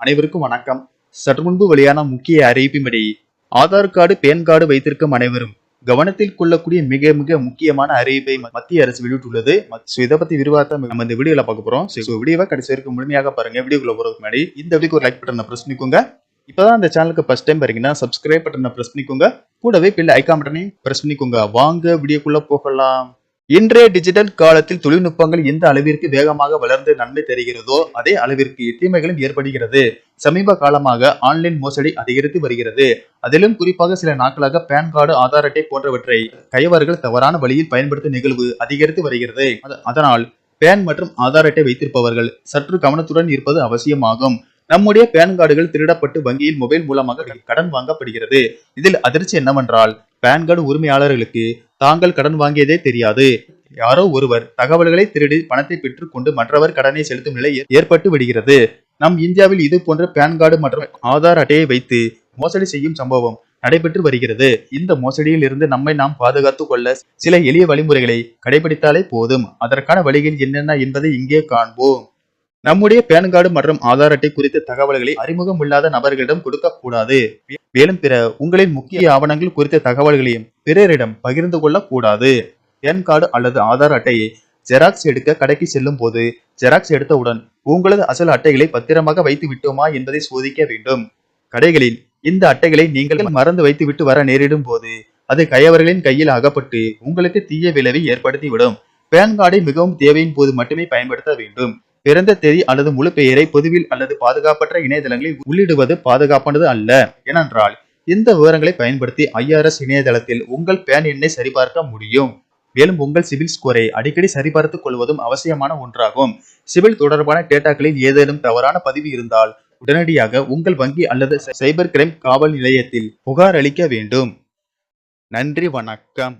அனைவருக்கும் வணக்கம். சற்று முன்பு வெளியான முக்கிய அறிவிப்பின்படி ஆதார் கார்டு பேன் கார்டு வைத்திருக்கும் அனைவரும் கவனத்தில் கொள்ளக்கூடிய மிக மிக முக்கியமான அறிவிப்பை ம- மத்திய அரசு வெளியிட்டுள்ளது. இதை பத்தி விரிவாக நம்ம இந்த வீடியோல பார்க்க போறோம். ஸோ வீடியோவை கடைசி வரைக்கும் முழுமையாக பாருங்க. வீடியோக்குள்ள போறதுக்கு முன்னாடி இந்த வீடியோக்கு ஒரு லைக் பட்டனை பிரஸ் பண்ணிக்கோங்க. இப்பதான் இந்த சேனலுக்கு ஃபர்ஸ்ட் டைம் பாருங்கன்னா சப்ஸ்கிரைப் பட்டனை பிரஸ் பண்ணிக்கோங்க. கூடவே பில் ஐக்கான் பட்டனையும் பிரஸ் பண்ணிக்கோங்க. வாங்க வீடியோக்குள்ள போகலாம். இன்றைய டிஜிட்டல் காலத்தில் தொழில்நுட்பங்கள் எந்த அளவிற்கு வேகமாக வளர்ந்து நன்மை தருகிறதோ அதே அளவிற்கு தீமைகளும் ஏற்படுகிறது. சமீப காலமாக ஆன்லைன் மோசடி அதிகரித்து வருகிறது. அதிலும் குறிப்பாக சில நாட்களாக பேன் கார்டு ஆதார் அட்டை போன்றவற்றை கைவர்கள் தவறான வழியில் பயன்படுத்தும் நிகழ்வு அதிகரித்து வருகிறது. அதனால் பேன் மற்றும் ஆதார் அட்டை வைத்திருப்பவர்கள் சற்று கவனத்துடன் இருப்பது அவசியமாகும். நம்முடைய பேன் கார்டுகள் திருடப்பட்டு வங்கியில் மொபைல் மூலமாக கடன் வாங்கப்படுகிறது. இதில் அதிர்ச்சி என்னவென்றால் பேன் கார்டு உரிமையாளர்களுக்கு தாங்கள் கடன் வாங்கியதே தெரியாது. யாரோ ஒருவர் தகவல்களை திருடி பணத்தை பெற்றுக்கொண்டு மற்றவர் கடனை செலுத்தும் நிலை ஏற்பட்டு விடுகிறது. நம் இந்தியாவில் இது போன்ற பேன் கார்டு மற்றும் ஆதார் அட்டையை வைத்து மோசடி செய்யும் சம்பவம் நடைபெற்று வருகிறது. இந்த மோசடியில் இருந்து நம்மை நாம் பாதுகாத்துக் கொள்ள சில எளிய வழிமுறைகளை கடைபிடித்தாலே போதும். அதற்கான வழிகள் என்னென்ன என்பதை இங்கே காண்போம். நம்முடைய பேன் கார்டு மற்றும் ஆதார் அட்டை குறித்த தகவல்களை அறிமுகம் இல்லாத நபர்களிடம் கொடுக்கக்கூடாது. மேலும் பிற உங்களின் முக்கிய ஆவணங்கள் குறித்த தகவல்களையும் பிறரிடம் பகிர்ந்து கொள்ளக்கூடாது. பேன் கார்டு அல்லது ஆதார் அட்டையை ஜெராக்ஸ் எடுக்க கடைக்கு செல்லும் போது ஜெராக்ஸ் எடுத்தவுடன் உங்களது அசல் அட்டைகளை பத்திரமாக வைத்து விட்டோமா என்பதை சோதிக்க வேண்டும். கடைகளில் இந்த அட்டைகளை நீங்கள் மறந்து வைத்து விட்டு வர நேரிடும் போது அது கையவர்களின் கையில் அகப்பட்டு உங்களுக்கு தீய விளைவை ஏற்படுத்திவிடும். பேன் கார்டை மிகவும் தேவையின் போது மட்டுமே பயன்படுத்த வேண்டும். பிறந்த தேதி அல்லது முழு பெயரை பொதுவில் அல்லது பாதுகாப்பற்ற இணையதளங்களில் உள்ளிடுவது பாதுகாப்பானது அல்ல ஏனென்றால் இந்த விவரங்களை பயன்படுத்தி ஐஆர்எஸ் இணையதளத்தில் உங்கள் பேன் எண்ணை சரிபார்க்க முடியும். மேலும் உங்கள் சிவில் ஸ்கோரை அடிக்கடி சரிபார்த்துக் கொள்வதும் அவசியமான ஒன்றாகும். சிவில் தொடர்பான டேட்டாக்களில் ஏதேனும் தவறான பதிவு இருந்தால் உடனடியாக உங்கள் வங்கி அல்லது சைபர் கிரைம் காவல் நிலையத்தில் புகார் அளிக்க வேண்டும். நன்றி வணக்கம்.